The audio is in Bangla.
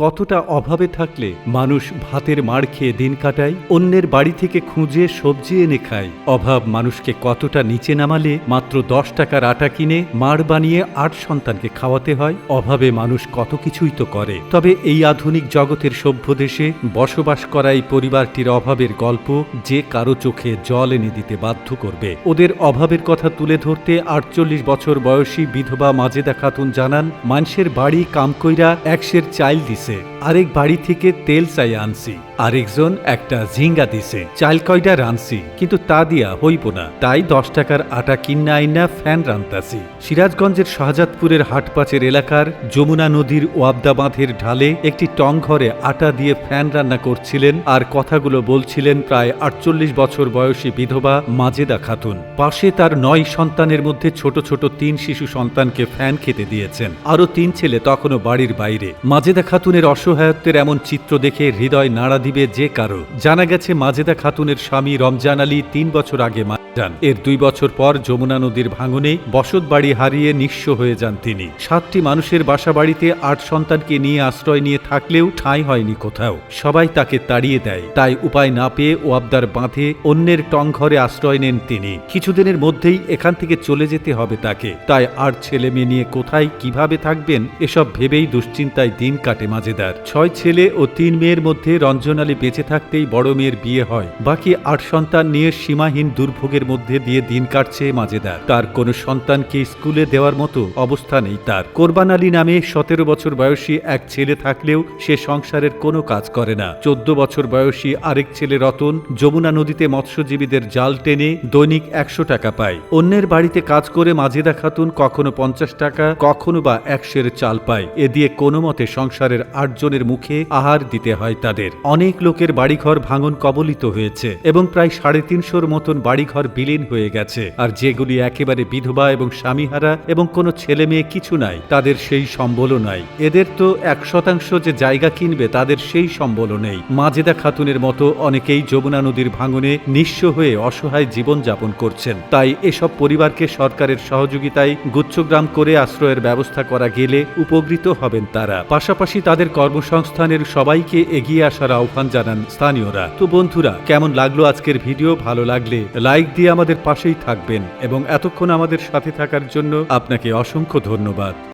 কতটা অভাবে থাকলে মানুষ ভাতের মার খেয়ে দিন কাটায়, অন্যের বাড়ি থেকে খুঁজে সবজি এনে খায়। অভাব মানুষকে কতটা নিচে নামালে মাত্র দশ টাকার আটা কিনে মার বানিয়ে আট সন্তানকে খাওয়াতে হয়, অভাবে মানুষ কত কিছুই তো করে। তবে এই আধুনিক জগতের সভ্য দেশে বসবাস করা এই পরিবারটির অভাবের গল্প যে কারও চোখে জল এনে দিতে বাধ্য করবে। ওদের অভাবের কথা তুলে ধরতে আটচল্লিশ বছর বয়সী বিধবা মাজেদা খাতুন জানান মানুষের বাড়ি কামকইরা একশের চাইল দিছে। আরেক বাড়ি থেকে তেল চাই আনছি আরেকজন একটা ঝিঙ্গা দিছে। চাইল কয়টা রানছি কিন্তু তা দিয়া হইব না। তাই দশ টাকার আটা কিন্না আইনা ফ্যান রান্তাছি সিরাজগঞ্জের শাহজাদপুরের হাটপাচের এলাকার যমুনা নদীর ওয়াবদা বাঁধের ঢালে একটি টং ঘরে আটা দিয়ে ফ্যান রান্না করছিলেন আর কথাগুলো বলছিলেন প্রায় আটচল্লিশ বছর বয়সী বিধবা মাজেদা খাতুন। পাশে তার নয় সন্তানের মধ্যে ছোট ছোট তিন শিশু সন্তানকে ফ্যান খেতে দিয়েছেন। আরও তিন ছেলে তখনও বাড়ির বাইরে। মাজেদা খাতুনের অসহায়ত্বের এমন চিত্র দেখে হৃদয় নাড়া দিবে যে কারও। জানা গেছে, মাজেদা খাতুনের স্বামী রমজান আলী তিন বছর আগে মারা যান। এর দুই বছর পর যমুনা নদীর ভাঙনে বসত বাড়ি হারিয়ে নিঃস্ব হয়ে যান তিনি। সাতটি মানুষের বাসা বাড়িতে আট সন্তানকে নিয়ে আশ্রয় নিয়ে থাকলেও ঠাঁই হয়নি কোথাও। সবাই তাকে তাড়িয়ে দেয়। তাই উপায় না পেয়ে ওয়াবদার বাঁধে অন্যের টং ঘরে আশ্রয় নেন তিনি। কিছুদিনের মধ্যেই এখান থেকে চলে যেতে হবে তাকে। তাই আর ছেলে মেয়ে নিয়ে কোথায়, কীভাবে থাকবেন, এসব ভেবেই দুশ্চিন্তায় দিন কাটে মাজেদার। ছয় ছেলে ও তিন মেয়ের মধ্যে রঞ্জন আলী বেঁচে থাকতেই বড় মেয়ের বিয়ে হয়। বাকি আট সন্তান নিয়ে সীমাহীন দুর্ভোগের মধ্যে দিয়ে দিন কাটছে মাজেদার। তার কোনো সন্তানকে স্কুলে দেওয়ার মতো অবস্থা নেই তার। কোরবান আলী নামে সতেরো বছর বয়সী এক ছেলে থাকলেও সে সংসারের কোনো কাজ করে না। চোদ্দ বছর বয়সী আরেক ছেলে রতন যমুনা নদীতে মৎস্যজীবীদের জাল টেনে দৈনিক একশো টাকা পায়। অন্যের বাড়িতে কাজ করে মাজেদা খাতুন কখনো পঞ্চাশ টাকা, কখনো বা একশের চাল পায়। এ দিয়ে কোনো মতে সংসারের আটজনের মুখে আহার দিতে হয় তাদের। অনেক লোকের বাড়িঘর ভাঙন কবলিত হয়েছে এবং প্রায় সাড়ে তিনশোর মতন বাড়িঘর বিলীন হয়ে গেছে। আর যেগুলি একেবারে বিধবা এবং স্বামীহারা এবং কোনো ছেলে মেয়ে কিছু নাই, তাদের সেই সম্বলও নাই। এদের তো এক শতাংশ যে জায়গা কিনবে, তাদের সেই সম্বলও নেই। মাজেদা খাতুনের মতো অনেকেই যমুনা নদীর ভাঙনে নিঃস্ব হয়ে অসহায় জীবন যাপন করছেন। তাই এসব পরিবারকে সরকারের সহযোগিতায় গুচ্ছগ্রাম করে আশ্রয়ের ব্যবস্থা করা গেলে উপকৃত হবেন তারা। পাশাপাশি তাদের কর্মসংস্থানের সবাইকে এগিয়ে আসার আহ্বান জানান স্থানীয়রা। তো বন্ধুরা, কেমন লাগল আজকের ভিডিও? ভালো লাগলে লাইক দিয়ে আমাদের পাশেই থাকবেন এবং এতক্ষণ আমাদের সাথে থাকার জন্য আপনাকে অসংখ্য ধন্যবাদ।